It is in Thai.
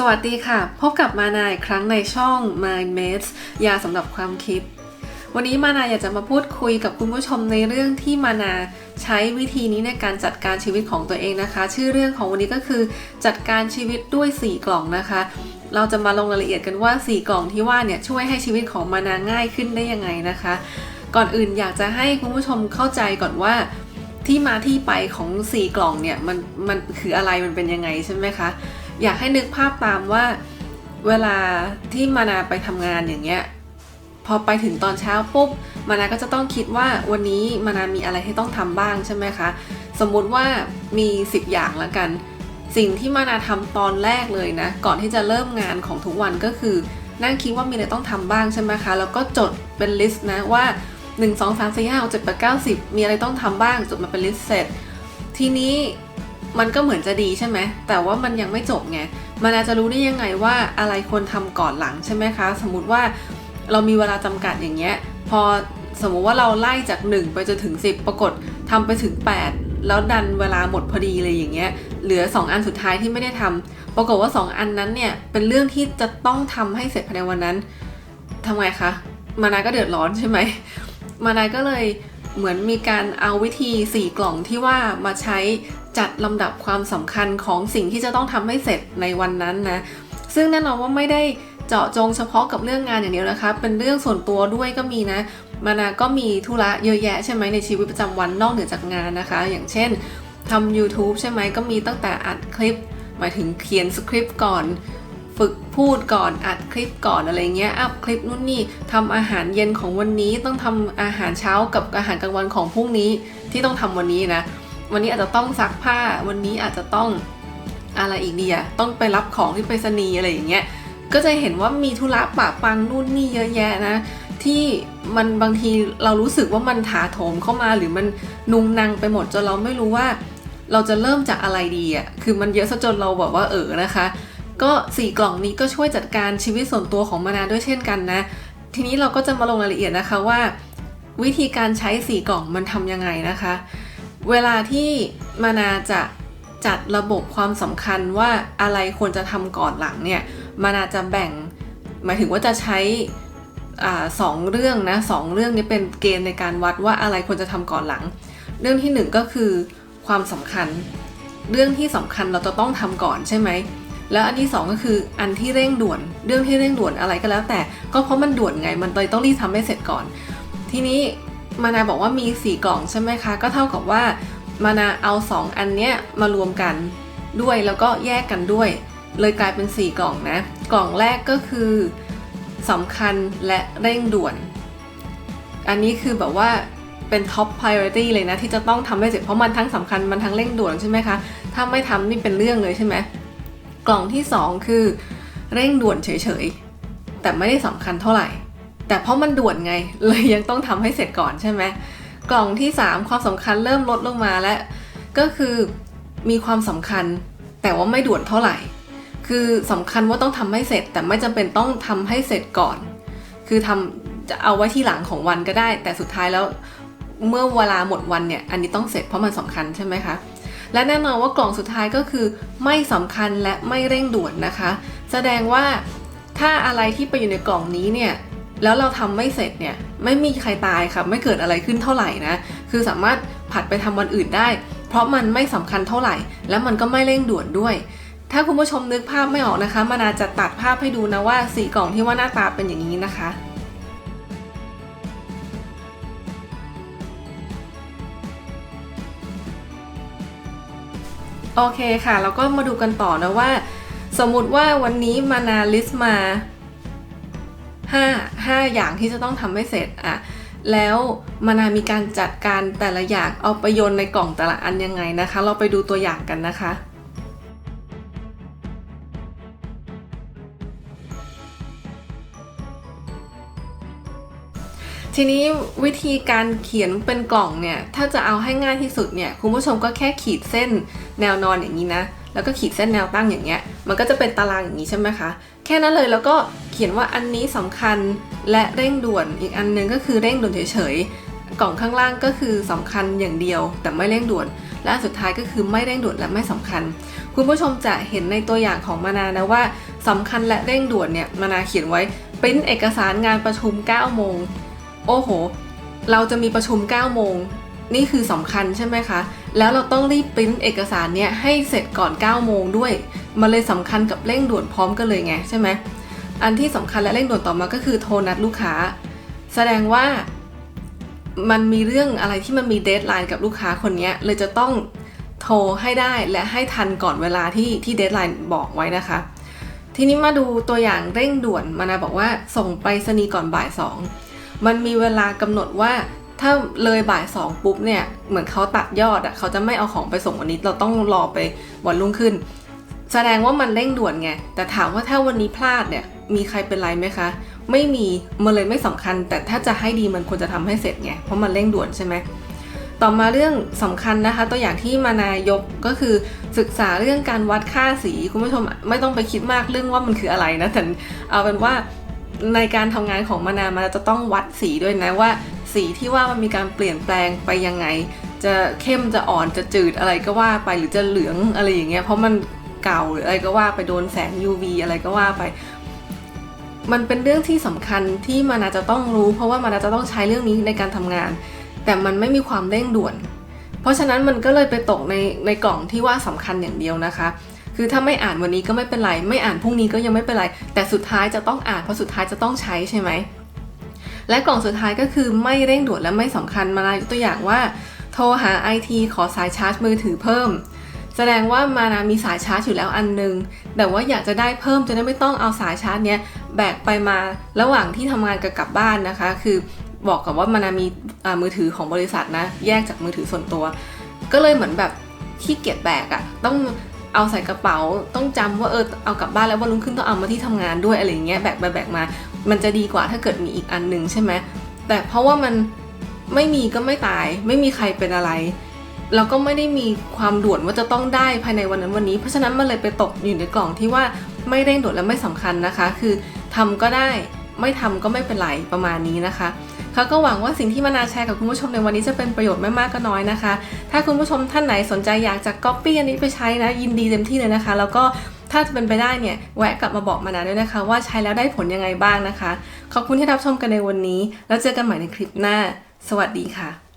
สวัสดีค่ะ พบกับมานาอีกครั้งในช่อง Mind Mates ยาสำหรับความคิด วันนี้มานาอยากจะมาพูดคุยกับคุณผู้ชมในเรื่องที่มานาใช้วิธีนี้ในการจัดการชีวิตของตัวเองนะคะ ชื่อเรื่องของวันนี้ก็คือจัดการชีวิตด้วย 4 กล่องนะคะ เราจะมาลงรายละเอียดกันว่า 4 กล่องที่ว่าเนี่ยช่วยให้ชีวิตของมานาง่ายขึ้นได้ยังไงนะคะ ก่อนอื่นอยากจะให้คุณผู้ชมเข้าใจก่อนว่าที่มาที่ไปของ 4 กล่องเนี่ยมันมันคืออะไรมันเป็นยังไงใช่ไหมคะ อยากให้นึกภาพตามว่าเวลาที่มานาไปทำงานอย่างเงี้ยพอไปถึงตอนเช้าปุ๊บมานาก็จะต้องคิดว่าวันนี้มานามีอะไรให้ต้องทำบ้างใช่ไหมคะ สมมุติว่ามี 10 อย่างละกัน สิ่งที่มานาทำตอนแรกเลยนะ ก่อนที่จะเริ่มงานของทุกวันก็คือ นั่งคิดว่ามีอะไรต้องทำบ้างใช่ไหมคะ แล้วก็จดเป็นลิสต์นะว่า 1 2 3 4 5 6 7 8 9 10 มีอะไรต้องทำบ้างจดมาเป็นลิสต์เสร็จ ทีนี้ มันก็เหมือนจะดีใช่ไหม แต่ว่ามันยังไม่จบไง มันอาจจะรู้ได้ยังไงว่าอะไรควรทำก่อนหลังใช่ไหมคะ สมมติว่าเรามีเวลาจำกัดอย่างเงี้ย พอสมมุติว่าเราไล่จาก 1 ไปจนถึง 10 ปรากฏทำไปถึง 8 แล้วดันเวลาหมดพอดีเลยอย่างเงี้ย เหลือ 2 อันสุดท้ายที่ไม่ได้ทำปรากฏว่า 2 อันนั้นเนี่ยเป็นเรื่องที่จะต้องทำให้เสร็จภายในวันนั้นทำไงคะ มานาก็เดือดร้อนใช่ไหม มานาก็เลยเหมือนมีการเอาวิธี 4 กล่องที่ว่ามาใช้ จัดลำดับความสำคัญของสิ่งที่จะต้องทำให้เสร็จในวันนั้นนะ ซึ่งแน่นอนว่าไม่ได้เจาะจงเฉพาะกับเรื่องงานอย่างเดียวนะคะ เป็นเรื่องส่วนตัวด้วยก็มีนะ มานาก็มีธุระเยอะแยะใช่ไหมในชีวิตประจำวันนอกเหนือจากงานนะคะ อย่างเช่นทำ YouTube ใช่ไหมก็มีตั้งแต่อัดคลิป หมายถึงเขียนสคริปต์ก่อน ฝึกพูดก่อนอัดคลิปก่อนอะไรเงี้ยอัพคลิปนู่นนี่ทำอาหารเย็นของวันนี้ต้องทำอาหารเช้ากับอาหารกลางวันของพรุ่งนี้ที่ต้องทำวันนี้นะ วันนี้อาจจะต้องซักผ้า วันนี้อาจจะต้องอะไรอีกเดียต้องไปรับของที่ไปรษณีย์อะไรอย่างเงี้ย ก็จะเห็นว่ามีธุระปะปังนู่นนี่เยอะแยะนะ ที่มันบางทีเรารู้สึกว่ามันถาโถมเข้ามาหรือมันนุงนังไปหมดจนเราไม่รู้ว่า เราจะเริ่มจากอะไรดีอะ่ะ คือมันเยอะซะจนเราแบบว่าเออนะคะ ก็สี่กล่องนี้ก็ช่วยจัดการชีวิตส่วนตัวของมานาด้วยเช่นกันนะ ทีนี้เราก็จะมาลงรายละเอียดนะคะว่า วิธีการใช้สี่กล่องมันทำยังไงนะคะ เวลาที่มานาจะจัดระบบความสำคัญว่าอะไรควรจะทำก่อนหลังเนี่ยมานาจะแบ่ง หมายถึงว่าจะใช้อสองเรื่องนะสองเรื่องนี้เป็นเกณฑ์ในการวัดว่าอะไรควรจะทำก่อนหลัง เรื่องที่หนึ่งก็คือความสำคัญ เรื่องที่สำคัญเราจะต้องทำก่อนใช่ไหมแล้วอันที่สองก็คืออันที่เร่งด่วน เรื่องที่เร่งด่วนอะไรก็แล้วแต่ ก็เพราะมันด่วนไงมันเลยต้องรีบทำให้เสร็จก่อน ทีนี้ มานาบอกว่ามี 4 กล่องใช่ไหมคะ ก็เท่ากับว่ามานาเอา 2 อันเนี้ยมารวมกันด้วยแล้วก็แยกกันด้วย เลยกลายเป็น 4 กล่องนะ กล่องแรกก็คือสำคัญและเร่งด่วน อันนี้คือแบบว่าเป็น top priority เลยนะ ที่จะต้องทำให้เสร็จเพราะมันทั้งสำคัญมันทั้งเร่งด่วนใช่ไหมคะ ถ้าไม่ทำนี่เป็นเรื่องเลยใช่ไหมกล่องที่ 2 คือ เร่งด่วนเฉยๆแต่ไม่ได้สำคัญเท่าไหร่ แต่เพราะมันด่วนไงเลยยังต้องทำให้เสร็จก่อนใช่ไหมกล่องที่ 3 ความสำคัญเริ่มลดลงมาแล้วก็คือมีความสำคัญแต่ว่าไม่ด่วนเท่าไหร่ คือสำคัญว่าต้องทำให้เสร็จ แต่ไม่จำเป็นต้องทำให้เสร็จก่อน คือทำจะเอาไว้ที่หลังของวันก็ได้ แต่สุดท้ายแล้วเมื่อเวลาหมดวันเนี่ยอันนี้ต้องเสร็จเพราะมันสำคัญใช่ไหมคะและแน่นอนว่ากล่องสุดท้ายก็คือไม่สำคัญและไม่เร่งด่วนนะคะ แสดงว่าถ้าอะไรที่ไปอยู่ในกล่องนี้เนี่ย แล้วเราทำไม่เสร็จเนี่ยไม่มีใครตายค่ะไม่เกิดอะไรขึ้นเท่าไหร่นะคือสามารถผัดไปทำวันอื่นได้ เพราะมันไม่สำคัญเท่าไหร่ แล้วมันก็ไม่เร่งด่วนด้วย ถ้าคุณผู้ชมนึกภาพไม่ออกนะคะมานาจะตัดภาพให้ดูนะว่าสีกล่องที่ว่าหน้าตาเป็นอย่างนี้นะคะโอเคค่ะ แล้วก็มาดูกันต่อนะว่า สมมุติว่าวันนี้มานาลิสต์มา 5 5 อย่างที่จะต้องทำให้เสร็จอะแล้วมานามีการจัดการแต่ละอย่างเอาไปโยนในกล่องแต่ละอันยังไงนะคะ เราไปดูตัวอย่างกันนะคะ ทีนี้วิธีการเขียนเป็นกล่องเนี่ย ถ้าจะเอาให้ง่ายที่สุดเนี่ยคุณผู้ชมก็แค่ขีดเส้นแนวนอนอย่างนี้นะ แล้วก็ขีดเส้นแนวตั้งอย่างเงี้ย มันก็จะเป็นตารางอย่างนี้ใช่ไหมคะ แค่นั้นเลยแล้วก็เขียนว่าอันนี้สำคัญและเร่งด่วน อีกอันหนึงก็คือเร่งด่วนเฉยๆ กล่องข้างล่างก็คือสำคัญอย่างเดียว แต่ไม่เร่งด่วน และสุดท้ายก็คือไม่เร่งด่วนและไม่สำคัญ คุณผู้ชมจะเห็นในตัวอย่างของมานานะว่าสำคัญและเร่งด่วนเนี่ยมานาเขียนไว้ปริ้นเอกสารงานประชุม 9 โมง โอ้โห เราจะมีประชุม 9 โมง นี่คือสำคัญใช่ไหมคะ แล้วเราต้องรีบปริ้นเอกสารเนี่ยให้เสร็จก่อน 9 โมงด้วย มันเลยสำคัญกับเร่งด่วนพร้อมกันเลยไงใช่ไหม อันที่สำคัญและเร่งด่วนต่อมาก็คือโทรนัดลูกค้า แสดงว่ามันมีเรื่องอะไรที่มันมีเดทไลน์กับลูกค้าคนนี้เลยจะต้องโทรให้ได้และให้ทันก่อนเวลาที่ที่เดทไลน์บอกไว้นะคะ ทีนี้มาดูตัวอย่างเร่งด่วนมานาบอกว่าส่งไปรษณีย์ก่อนบ่ายสอง มันมีเวลากำหนดว่าถ้าเลยบ่ายสองปุ๊บเนี่ยเหมือนเขาตัดยอดอะเขาจะไม่เอาของไปส่งวันนี้เราต้องรอไปวันรุ่งขึ้น แสดงว่ามันเร่งด่วนไง แต่ถามว่าถ้าวันนี้พลาดเนี่ยมีใครเป็นไรไหมคะ ไม่มีมันเลยไม่สำคัญ แต่ถ้าจะให้ดีมันควรจะทำให้เสร็จไงเพราะมันเร่งด่วนใช่ไหมต่อมาเรื่องสำคัญนะคะ ตัวอย่างที่มานายกก็คือศึกษาเรื่องการวัดค่าสีคุณผู้ชมไม่ต้องไปคิดมากเรื่องว่ามันคืออะไรนะแต่เอาเป็นว่า ในการทำงานของมานามันจะต้องวัดสีด้วยนะว่า สีที่ว่ามันมีการเปลี่ยนแปลงไปยังไง จะเข้มจะอ่อนจะจืดอะไรก็ว่าไปหรือจะเหลืองอะไรอย่างเงี้ยเพราะมันเก่าหรืออะไรก็ว่าไปโดนแสง UV อะไรก็ว่าไป มันเป็นเรื่องที่สำคัญที่มานาจะต้องรู้ เพราะว่ามานาจะต้องใช้เรื่องนี้ในการทำงาน แต่มันไม่มีความเร่งด่วน เพราะฉะนั้นมันก็เลยไปตกในในกล่องที่ว่าสำคัญอย่างเดียวนะคะ คือถ้าไม่อ่านวันนี้ก็ไม่เป็นไร ไม่อ่านพรุ่งนี้ก็ยังไม่เป็นไร แต่สุดท้ายจะต้องอ่านเพราะสุดท้ายจะต้องใช้ใช่ไหมและกล่องสุดท้ายก็คือไม่เร่งด่วนและไม่สำคัญมานายกตัวอย่างว่า โทรหา IT ขอสายชาร์จมือถือเพิ่ม แสดงว่ามานามีสายชาร์จอยู่แล้วอันนึง แต่ว่าอยากจะได้เพิ่มจะได้ไม่ต้องเอาสายชาร์จเนี้ยแบกไปมาระหว่างที่ทำงานกับกลับบ้านนะคะ คือบอกกับว่ามานามีอ่ามือถือของบริษัทนะ แยกจากมือถือส่วนตัว ก็เลยเหมือนแบบขี้เกียจแบกอะต้อง เอาใส่กระเป๋าต้องจำว่าเออเอากลับบ้านแล้ววันรุ่งขึ้นต้องเอามาที่ทำงานด้วยอะไรอย่างเงี้ยแบกไปแบกมา มันจะดีกว่าถ้าเกิดมีอีกอันหนึ่งใช่ไหมแต่เพราะว่ามันไม่มีก็ไม่ตาย ไม่มีใครเป็นอะไรแล้วก็ไม่ได้มีความด่วนว่าจะต้องได้ภายในวันนั้นวันนี้ เพราะฉะนั้นมันเลยไปตกอยู่ในกล่องที่ว่าไม่เร่งด่วนและไม่สำคัญนะคะ คือทำก็ได้ไม่ทำก็ไม่เป็นไรประมาณนี้นะคะ เขาก็หวังว่าสิ่งที่มานาแชร์กับคุณผู้ชมในวันนี้จะเป็นประโยชน์ไม่มากก็น้อยนะคะ ถ้าคุณผู้ชมท่านไหนสนใจอยากจะก๊อปปี้อันนี้ไปใช้นะยินดีเต็มที่เลยนะคะ แล้วก็ถ้าจะเป็นไปได้เนี่ยแวะกลับมาบอกมานาด้วยนะคะ ว่าใช้แล้วได้ผลยังไงบ้างนะคะ ขอบคุณที่รับชมกันในวันนี้ แล้วเจอกันใหม่ในคลิปหน้า สวัสดีค่ะ